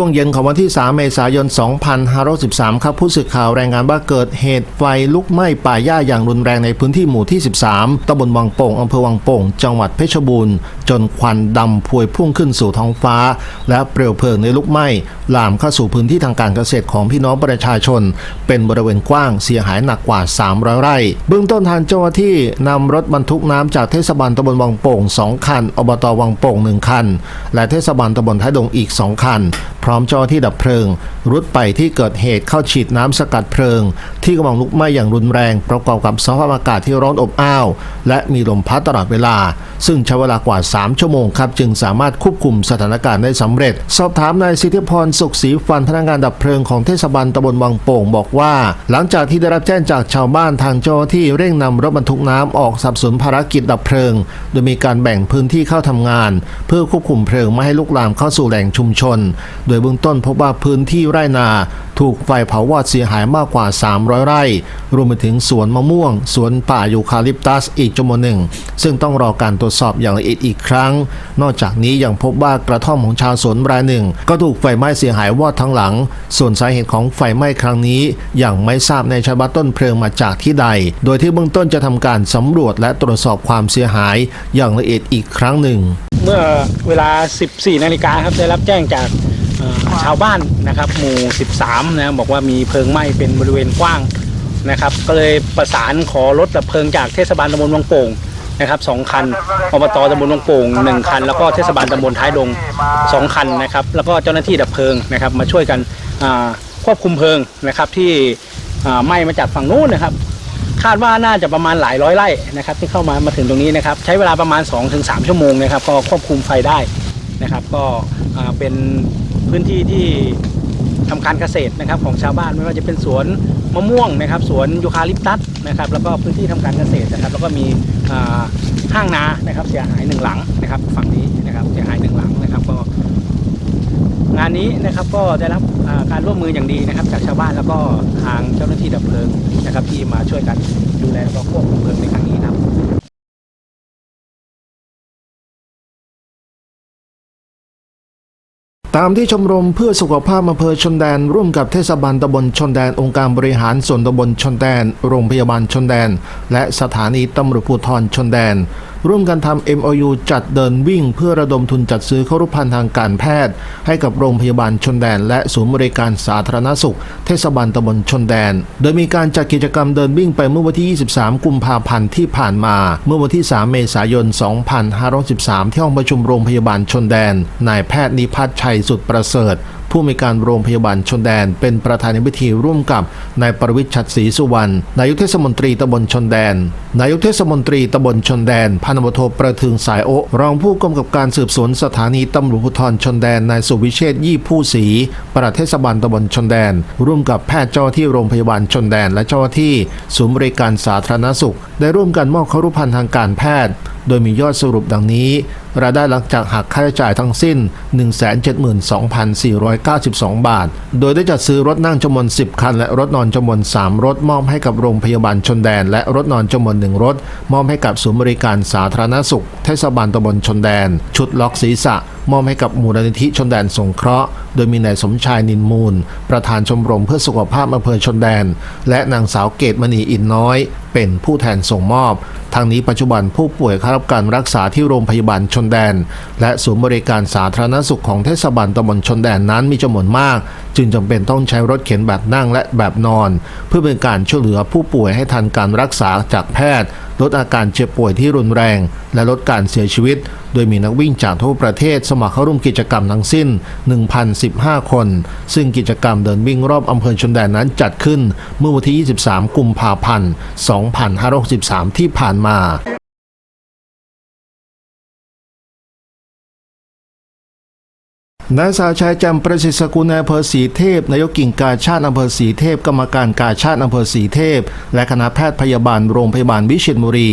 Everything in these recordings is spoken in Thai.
ช่วงเย็นของวันที่ 3 เมษายน 2513 ครับ ผู้สื่อข่าวรายงานว่าเกิดเหตุไฟลุกไหม้ป่าหญ้าอย่างรุนแรงในพื้นที่หมู่ที่ 13ตำบลวังโป่งอำเภอวังโป่ง จังหวัดเพชรบูรณ์ จนควันดำพวยพุ่งขึ้นสู่ท้องฟ้า และเปลวเพลิงในลุกไหม้ลามเข้าสู่พื้นที่ทางการเกษตรของพี่น้องประชาชน เป็นบริเวณกว้างเสียหายหนักกว่า 300 ไร่ เบื้องต้นทางเจ้าหน้าที่นำรถบรรทุกน้ำจากเทศบาลตำบลวังโป่ง 2 คัน อบตวังโป่ง 1 คัน และเทศบาลตำบลท้ายดงอีก 2 คันพร้อมเจ้าที่ดับเพลิง รุดไปที่เกิดเหตุเข้าฉีดน้ำสกัดเพลิง ที่กำลังลุกไหม้อย่างรุนแรง ประกอบกับสภาพอากาศที่ร้อนอบอ้าว และมีลมพัดตลอดเวลา ซึ่งใช้เวลากว่า 3 ชั่วโมงครับ จึงสามารถควบคุมสถานการณ์ได้สำเร็จ สอบถามนายสิทธิพรสุขศรีฟันพนักงานดับเพลิงของเทศบาลตำบลวังโป่งบอกว่า หลังจากที่ได้รับแจ้งจากชาวบ้านทางเจ้าหน้าที่เร่งนำรถบรรทุกน้ำออกสับสนภารกิจดับเพลิง โดยมีการแบ่งพื้นที่เข้าทำงาน เพื่อควบคุมเพลิงไม่ให้ลุกลามเข้าสู่แหล่งชุมชน โดยเบื้องต้นพบว่าพื้นที่ไร่นาถูกไฟเผาวอดเสียหายมากกว่า 300 ไร่ รวมไปถึงสวนมะม่วง สวนป่ายูคาลิปตัสอีกจำนวนหนึ่ง ซึ่งต้องรอการตรวจสอบอย่างละเอียดอีกครั้ง นอกจากนี้ยังพบว่ากระท่อมของชาวสวนรายหนึ่ง ก็ถูกไฟไหม้เสียหายวอดทั้งหลัง ส่วนสาเหตุของไฟไหม้ครั้งนี้ยังไม่ทราบในชว่าต้นเพลิงมาจากที่ใด โดยที่เบื้องต้นจะทำการสำรวจและตรวจสอบความเสียหายอย่างละเอียดอีกครั้งหนึ่ง เมื่อเวลา 14 นาฬิกาครับได้รับแจ้งจาก ชาวบ้านนะครับหมู่ 13นะบอกว่ามีเพลิงไหม้เป็นบริเวณกว้างนะครับ ก็เลยประสานขอรถดับเพลิงจากเทศบาลตำบลวังโป่งนะครับสองคันอบตตำบลวังโป่งหนึ่งคัน แล้วก็เทศบาลตำบลท้ายดงสองคันนะครับ แล้วก็เจ้าหน้าที่ดับเพลิงนะครับ มาช่วยกันควบคุมเพลิงนะครับที่ไหม้มาจากฝั่งนู้นนะครับ คาดว่าน่าจะประมาณหลายร้อยไร่นะครับ ที่เข้ามามาถึงตรงนี้นะครับ ใช้เวลาประมาณ 2-3 ชั่วโมงนะครับ ก็ควบคุมไฟได้นะครับ ก็เป็น พื้นที่ที่ทำการเกษตรนะครับของชาวบ้านไม่ว่าจะเป็นสวนมะม่วงนะครับสวนยูคาลิปตัสนะครับแล้วก็พื้นที่ทำการเกษตรนะครับ แล้วก็มีห้างนานะครับเสียหายหนึ่งหลังนะครับฝั่งนี้นะครับเสียหายหนึ่งหลังนะครับก็งานนี้นะครับก็ได้รับการร่วมมืออย่างดีนะครับ จากชาวบ้านแล้วก็ทางเจ้าหน้าที่ดับเพลิงนะครับที่มาช่วยกันดูแลแล้วก็ควบคุมเพลิงในครั้งนี้ครับ ตามที่ชมรมเพื่อสุขภาพอำเภอชนแดน ร่วมกับเทศบาลตำบลชนแดน องค์การบริหารส่วนตำบลชนแดน โรงพยาบาลชนแดน และสถานีตำรวจภูธรชนแดน ร่วมกันทำ MOU จัดเดินวิ่ง เพื่อระดมทุนจัดซื้อเข้ารุพันธ์ทางการแพทย์ ให้กับโรงพยาบาลชนแดน และศูนย์บริการสาธารณสุข เทศบาลตำบลชนแดน โดยมีการจัดกิจกรรมเดินวิ่งไปเมื่อวันที่ 23 กุมภาพันธ์ที่ผ่านมา เมื่อวันที่ 3 เมษายน 2513 ที่ห้องประชุมโรงพยาบาลชนแดน นายแพทย์นิพัฒน์ชัยสุดประเสริฐผู้อำนวยการโรงพยาบาลชนแดน เป็นประธานในพิธีร่วมกับนายประวิทย์ชัดศรีสุวรรณนายกเทศมนตรีตำบลชนแดนนายกเทศมนตรีตำบลชนแดนพันตำโทประทึงสายโอรองผู้กำกับการสืบสวนสถานีตำรวจภูธรชนแดนนายสุวิเชษยี่ผู้ศรีปลัดเทศบาลตำบลชนแดน ร่วมกับแพทย์เจ้าที่โรงพยาบาลชนแดน และเจ้าที่ศูนย์บริการสาธารณสุข ได้ร่วมกันมอบครุพันธ์ทางการแพทย์ โดยมียอดสรุปดังนี้ รายได้หลังจากหักค่าใช้จ่ายทั้งสิ้น 172,492 บาท โดยได้จัดซื้อรถนั่งจำนวน 10 คัน และรถนอนจำนวน 3 รถมอบให้กับโรงพยาบาลชนแดน และรถนอนจำนวน 1 รถ มอบให้กับศูนย์บริการสาธารณสุข เทศบาลตำบลชนแดน ชุดล็อกศีรษะมอบให้กับมูลนิธิชนแดนสงเคราะห์ โดยมีนายสมชายนินมูล ประธานชมรมเพื่อสุขภาพอำเภอชนแดน และนางสาวเกตมณีอินน้อย เป็นผู้แทนส่งมอบ ทางนี้ปัจจุบันผู้ป่วยเข้ารับการรักษาที่โรงพยาบาลชนแดน และศูนย์บริการสาธารณสุขของเทศบาลตำบลชนแดนนั้นมีจำนวนมาก จึงจำเป็นต้องใช้รถเข็นแบบนั่งและแบบนอน เพื่อเป็นการช่วยเหลือผู้ป่วยให้ทันการรักษาจากแพทย์ ลดอาการเจ็บป่วยที่รุนแรง และลดการเสียชีวิต โดยมีนักวิ่งจากทั่วประเทศสมัครเข้าร่วมกิจกรรมทั้งสิ้น 1,015 คน ซึ่งกิจกรรมเดินวิ่งรอบอำเภอชนแดนนั้นจัดขึ้นเมื่อวันที่ 23 กุมภาพันธ์ 2563 ที่ผ่านมา นายสาวชายจำประสิทธิ์สกุลนายอำเภอสีเทพ นายกกิ่งกาชาติอำเภอสีเทพ กรรมการกาชาติอำเภอสีเทพ และคณะแพทย์พยาบาลโรงพยาบาลวิเชียรบุรี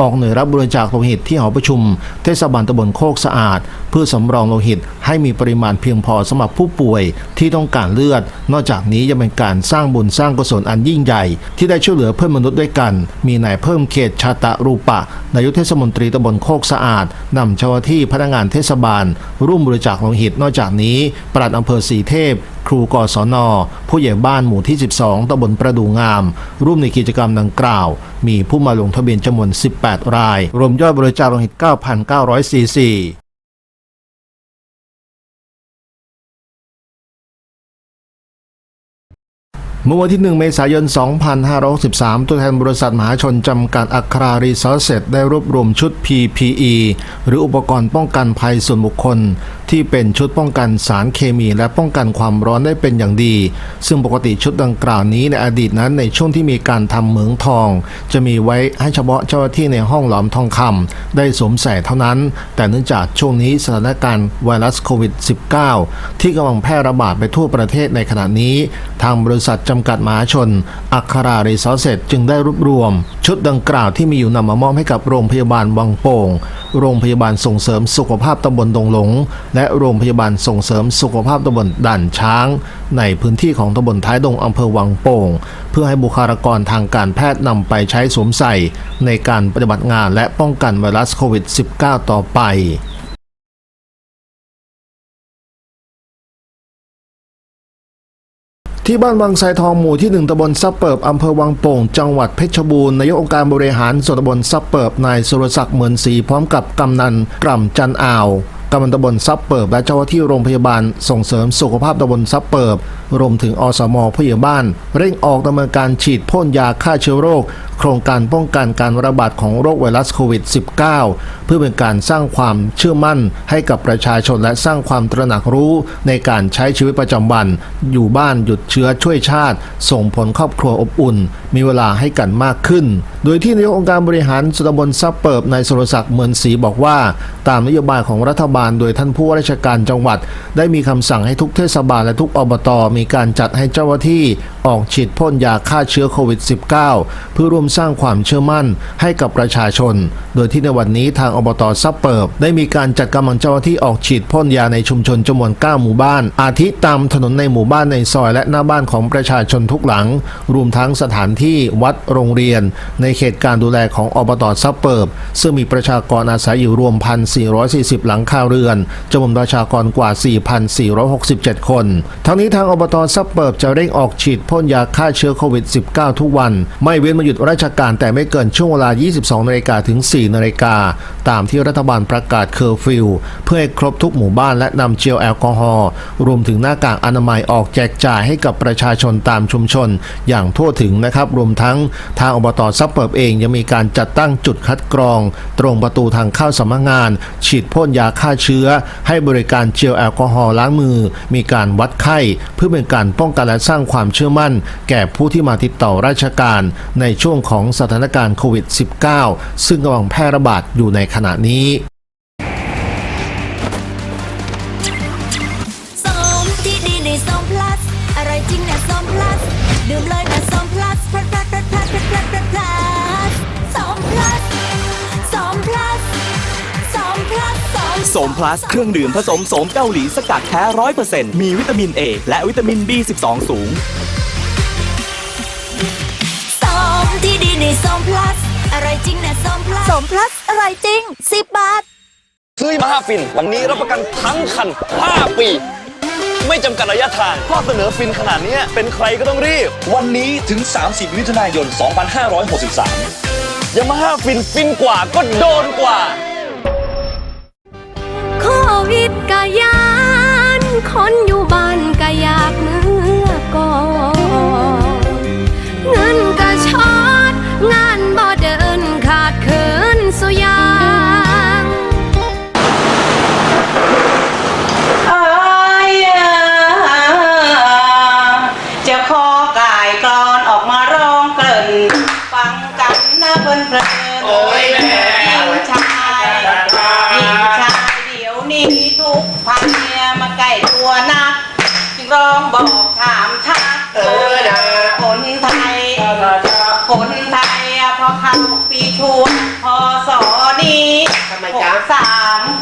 ออกหน่วยรับบริจาคโลหิตที่หอประชุม เทศบาลตำบลโคกสะอาด เพื่อสำรองโลหิตให้มีปริมาณเพียงพอสำหรับผู้ป่วยที่ต้องการเลือด นอกจากนี้ยังเป็นการสร้างบุญสร้างกุศลอันยิ่งใหญ่ ที่ได้ช่วยเหลือเพื่อนมนุษย์ด้วยกัน มีนายเพิ่มเขตชาตะรูปะนายกเทศมนตรีตำบลโคกสะอาดนำเจ้าหน้าที่พนักงานเทศบาล ร่วมบริจาคโลหิต นอกจากนี้ปลัดอำเภอสีเทพ ครูกศน ผู้ใหญ่บ้านหมู่ที่ 12ตำบลประดูงาม ร่วมในกิจกรรมดังกล่าว มีผู้มาลงทะเบียนจำนวน 18 ราย รวมยอดบริจาคโลหิต 9,900ซีซีเมื่อวันที่ 1 เมษายน 2563 ตัวแทนบริษัทมหาชนจำกัดอัครารีซอสเซตได้รวบรวมชุด PPE หรืออุปกรณ์ป้องกันภัยส่วนบุคคล ที่เป็นชุดป้องกันสารเคมี และป้องกันความร้อนได้เป็นอย่างดี ซึ่งปกติชุดดังกล่าวนี้ในอดีตนั้นในช่วงที่มีการทำเหมืองทอง จะมีไว้ให้เฉพาะเจ้าหน้าที่ในห้องหลอมทองคำได้สวมใส่เท่านั้น แต่เนื่องจากช่วงนี้สถานการณ์ไวรัสโควิด -19 ที่กำลังแพร่ระบาดไปทั่วประเทศในขณะนี้ ทางบริษัทจำกัดมหาชน อัครารีซอสเซตจึงได้รวบรวม ชุดดังกล่าวที่มีอยู่นำมามอบให้กับโรงพยาบาลวังโป่ง โรงพยาบาลส่งเสริมสุขภาพตำบลดงหลง และโรงพยาบาลส่งเสริมสุขภาพตำบลด่านช้าง ในพื้นที่ของตำบลท้ายดงอำเภอวังโป่ง เพื่อให้บุคลากรทางการแพทย์นำไปใช้สวมใส่ ในการปฏิบัติงานและป้องกันไวรัสโควิด -19 ต่อไป ที่บ้านวังไซทองหมู่ที่ 1ตำบลซับเปิบอำเภอวังโป่ง จังหวัดเพชรบูรณ์นายกองค์การบริหารส่วนตำบลซับเปิบนายสุรศักดิ์เหมือนศรีพร้อมกับกำนันกล่ำจันอ่าวกำนันตำบลซับเปิบและเจ้าหน้าที่โรงพยาบาลส่งเสริมสุขภาพตำบลซับเปิบรวมถึงอสมผู้ใหญ่บ้าน เร่งออกดำเนินการฉีดพ่นยาฆ่าเชื้อโรค โครงการป้องกันการระบาดของโรคไวรัสโควิด -19 เพื่อเป็นการสร้างความเชื่อมั่นให้กับประชาชนและสร้างความตระหนักรู้ในการใช้ชีวิตประจำวัน อยู่บ้านหยุดเชื้อช่วยชาติ ส่งผลครอบครัวอบอุ่น มีเวลาให้กันมากขึ้น โดยที่นายกองค์การบริหารส่วนตำบลซับเปิบนายสุรศักดิ์เมือนศรีบอกว่า ตามนโยบายของรัฐบาลโดยท่านผู้ว่าราชการจังหวัด ได้มีคำสั่งให้ทุกเทศบาลและทุกอบตมีการจัดให้เจ้าหน้าที่ออกฉีดพ่นยาฆ่าเชื้อโควิด -19 เพื่อร่วมสร้างความเชื่อมั่นให้กับประชาชน โดยที่ในวันนี้ทางอบตซับเปิบ ได้มีการจัดกำลังเจ้าหน้าที่ออกฉีดพ่นยาในชุมชนจำนวน 9 หมู่บ้าน อาทิตามถนนในหมู่บ้านในซอยและหน้าบ้านของประชาชนทุกหลัง รวมทั้งสถานที่วัดโรงเรียน ในเขตการดูแลของอบตซับเปิบ ซึ่งมีประชากรอาศัยอยู่รวม 1,440 หลังคาเรือนจำนวนประชากรกว่า 4,467 คน ทั้งนี้ทางอบตซับเปิบจะเร่งออกฉีดพ่นยาฆ่าเชื้อโควิด -19 ทุกวัน ไม่เว้นมาหยุดราชการแต่ไม่เกินช่วงเวลา 22นาฬิกาถึง 4นาฬิกาตามที่รัฐบาลประกาศเคอร์ฟิวเพื่อให้ครบทุกหมู่บ้านและนำเจลแอลกอฮอล์รวมถึงหน้ากากอนามัยออกแจกจ่ายให้กับประชาชนตามชุมชน อย่างทั่วถึงนะครับรวมทั้งทางอบตซับเปิบเองยังมีการจัดตั้งจุดคัดกรอง ตรงประตูทางเข้าสำนักงาน ฉีดพ่นยาฆ่าเชื้อ ให้บริการเจลแอลกอฮอล์ล้างมือ มีการวัดไข้เพื่อเป็นการป้องกันและสร้างความเชื่อมั่น แก่ผู้ที่มาติดต่อราชการในช่วงของสถานการณ์โควิด -19 ซึ่งกำลังแพร่ระบาดอยู่ในขณะนี้ สส้มโสมพลัสเครื่องดื่มผสมโสมเกาหลีสกัดแท้ร้อยเปอร์เซ็นต์มีวิตามิน A และวิตามิน B12 สูง ส้มที่ดีในส้มพลัสอร่อยจริงนะส้มพลัส ส้มพลัสอร่อยจริงสิบบาท ซื้อมาห้าฟิน วันนี้รับประกันทั้งคัน 5 ปี ไม่จำกัดระยะทางข้อเสนอฟินขนาดเนี้ยเป็นใครก็ต้องรีบวันนี้ถึง 30 มิถุนายน 2563ยามาฮ่าฟินฟินกว่าก็โดนกว่าโค วิดกะยานคนอยู่บ้าน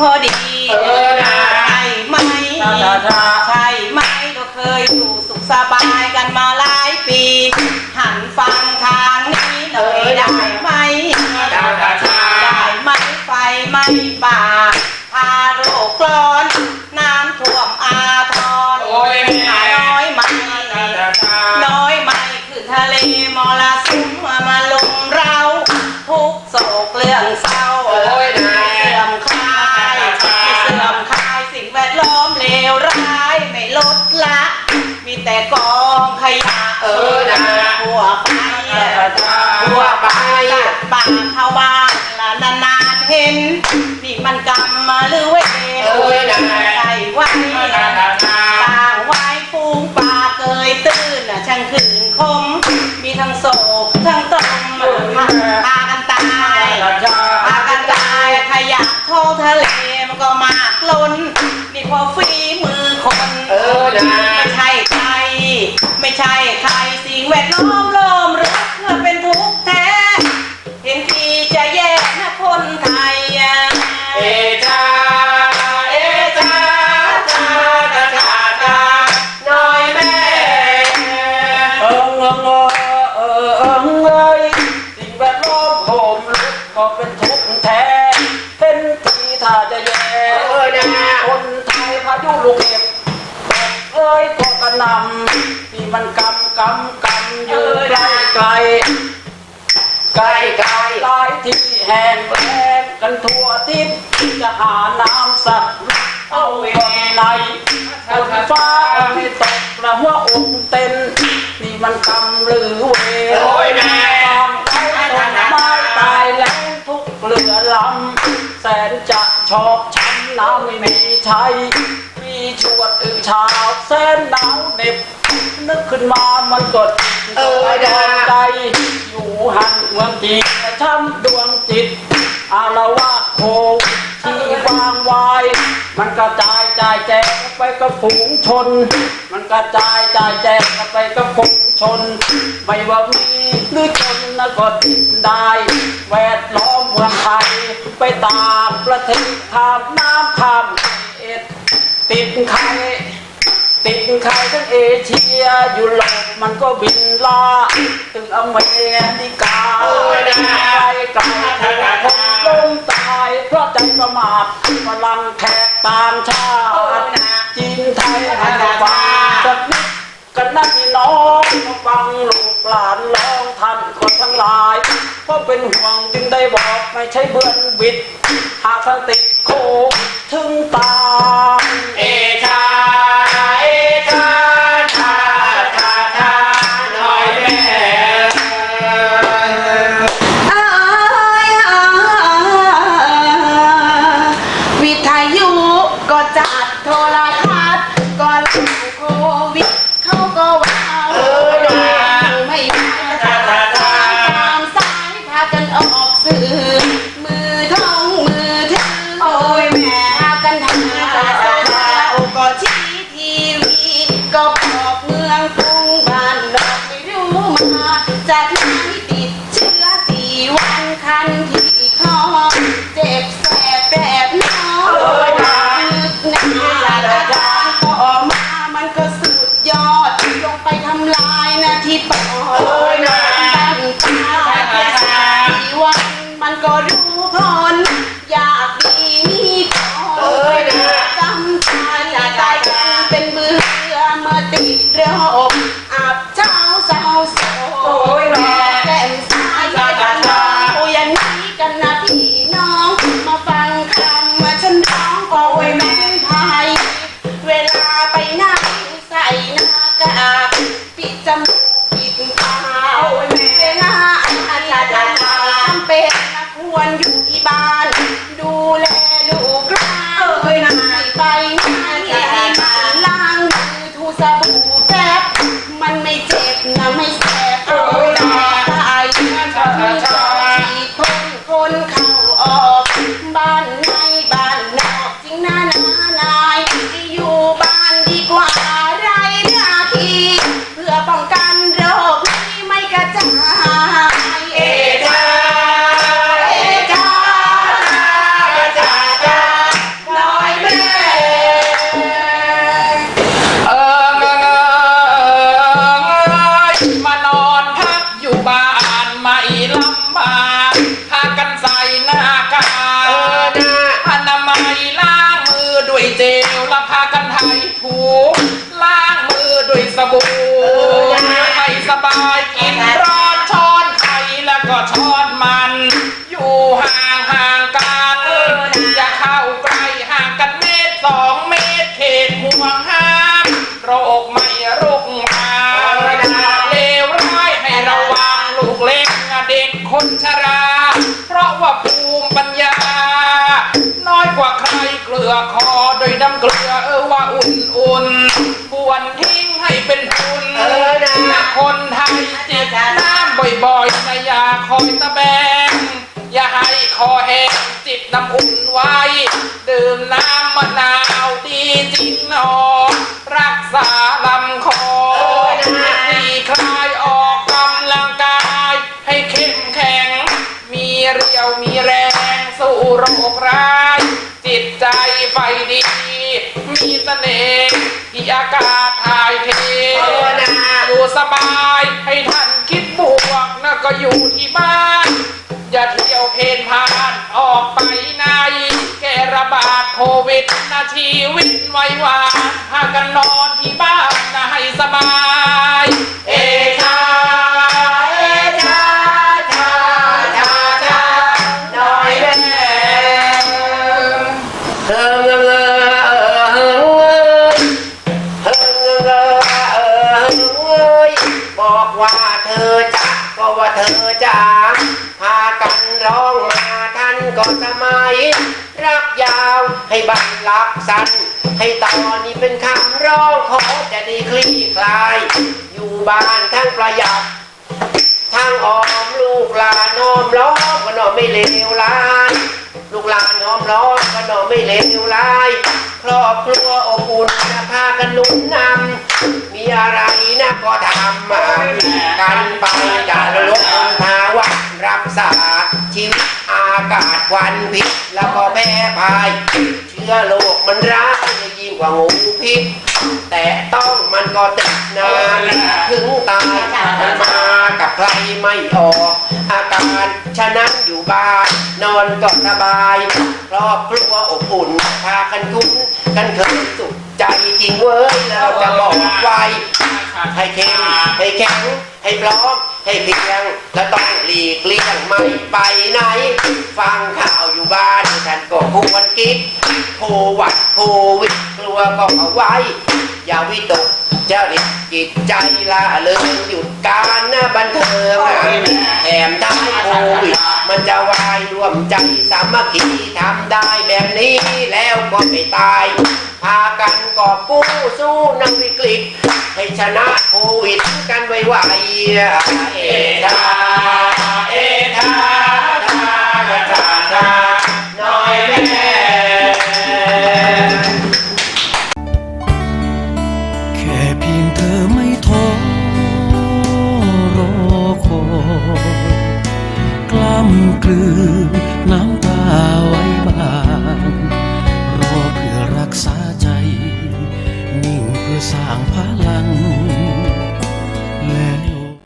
พอดีเออนะ ใช่ไหมใช่ไหมก็เคยอยู่สุขสบายกันมาหลายปี หันฟังทางนี้หน่อยได้ไหมจ้าจ้าจ้าได้ไหมไฟไหมป่าพาโรคร้อน น้ำท่วมอาทรโอ้ยแม่น้อยไหมน้อยไหมคือทะเลมรสุมมาลงเรา ทุกโศกเรื่องเศร้า โอ้ย องขยะเออนะทั่วไปทั่วไปป่าเข้าบ้านละนานๆเห็น นี่มันกรรมมาหรือเวรเออนะใส่ไว้ตางไว้ฟูงปลาเกยตื้นน่ะช่างขืนคม มีทั้งโศกทั้งตรมพากันตายพากันตายขยะท้องทะเลมันก็มากล้น นี่พอฝีมือคนเออนะ ไม่ใช่ใครสิ่งแวดล้อมล้อมรักเพื่อ มันกำกำกำอยู่ไกลไกลไกลไกลหลายที่แห้งแล้งกันทั่วทิศจะหาน้ำสัตว์เอาไว้ในฝนฟ้าไม่ตกละหัวอกเต้นนี่มันกำหรือเวรโอ้ยแม่ต้นไม้ตายแล้งทุกเรือลำแสนจะชอบช้ำน้ำไม่มีใช้ ชวดอึชาวแสนหนาวเหน็บ นึกขึ้นมามันกดเออนะใจ อยู่หันเมืองจีนช้ำดวงจิต อารวาสโควิดที่วางวาย มันกระจายจ่ายแจกไปกับฝูงชน มันกระจายจ่ายแจกไปกับฝูงชน ไม่ว่ามีหรือจนนะก็ติดได้ แวดล้อมเมืองไทย ไปตามประเทศข้ามน้ำข้ามเอ็ด ติดใครติดใครทั้งเอเชียอยู่โลกมันก็บินลาถึงอเมริกาไกลไกลคนล้มตายเพราะใจประมาทพลังแขกต่างชาติจีนไทยให้ฟังสักนิดกันนะพี่น้องมาฟังลูกหลานร้องท่านคนทั้งหลาย เพราะเป็นห่วงจึงได้บอกไม่ใช่เบื่อนบิด หากท่านติดโคถึงตาย ชี้ทีวีก็บอบเมือง ด้วยสบู่ให้สบายกินร้อนช้อน น้อยกว่าใครเกลือคอโดยน้ำเกลือเออว่าอุ่นๆควรทิ้งให้เป็นทุนนะ คนไทยจิบน้ำบ่อยๆนะอย่าคอยตะแบง อย่าให้คอแห้งจิบน้ำอุ่นไว้ ดื่มน้ำมะนาวดีจริงหนอรักษาลำคอ โรคร้าย จิตใจไฟดี มีเสน่ห์ที่อากาศถ่ายเทอยู่สบายให้ท่านคิดบวกนะก็อยู่ที่บ้าน อย่าเที่ยวเพนพานออกไปไหนแกระบาดโควิดนะชีวิตไว้วานพากันนอนที่บ้านนะให้สบาย เอชาเอ ให้บันลักสัน ให้ตอนนี้เป็นคำร้องขอจะได้คลี่คลาย อยู่บ้านทั้งประหยัดทางออมลูกหลานอ้อมล้อมก็นอไม่เลวร้าย ลูกหลานอ้อมล้อมก็นอไม่เลวร้ายครอบครัวอบอุ่นนะพากันหนุนนำมีอะไรนะก็ทำมากันไปจะลดมลภาวะรักษาชีวิตอากาศควันพิษแล้วก็แพร่พาย เชื้อโรคมันร้ายยิ่งกว่างูพิษ แต่ต้องมันก็ติดนานถึงตายมันมากับใครไม่ออกอาการฉะนั้นอยู่บ้านนอนก็สบายครอบครัวอบอุ่นพากันคุ้นกันเคยสุขใจจริงเว้ยแล้วจะบอกไว้ให้เข้มให้แข็งให้พร้อม ให้เพียงและต้องหลีกเลี่ยงไม่ไปไหน ฟังข่าวอยู่บ้านท่านก็ควรคิดโควัดโควิดกลัวก็เอาไว้ อย่าวิตกจริตจิตใจละเลยหยุดการนะบันเทิงแถมท้ายโควิดมันจะวายรวมใจสามัคคีทำได้แบบนี้แล้วก็ไม่ตายพา กอบกู้สู้นักวิกฤต ให้ชนะโควิดกันไวๆเอชาเอชาชาชาชาน้อยแม่แค่เพียงเธอไม่ท้อรอคอยกล้ำกลืน 浪花浪。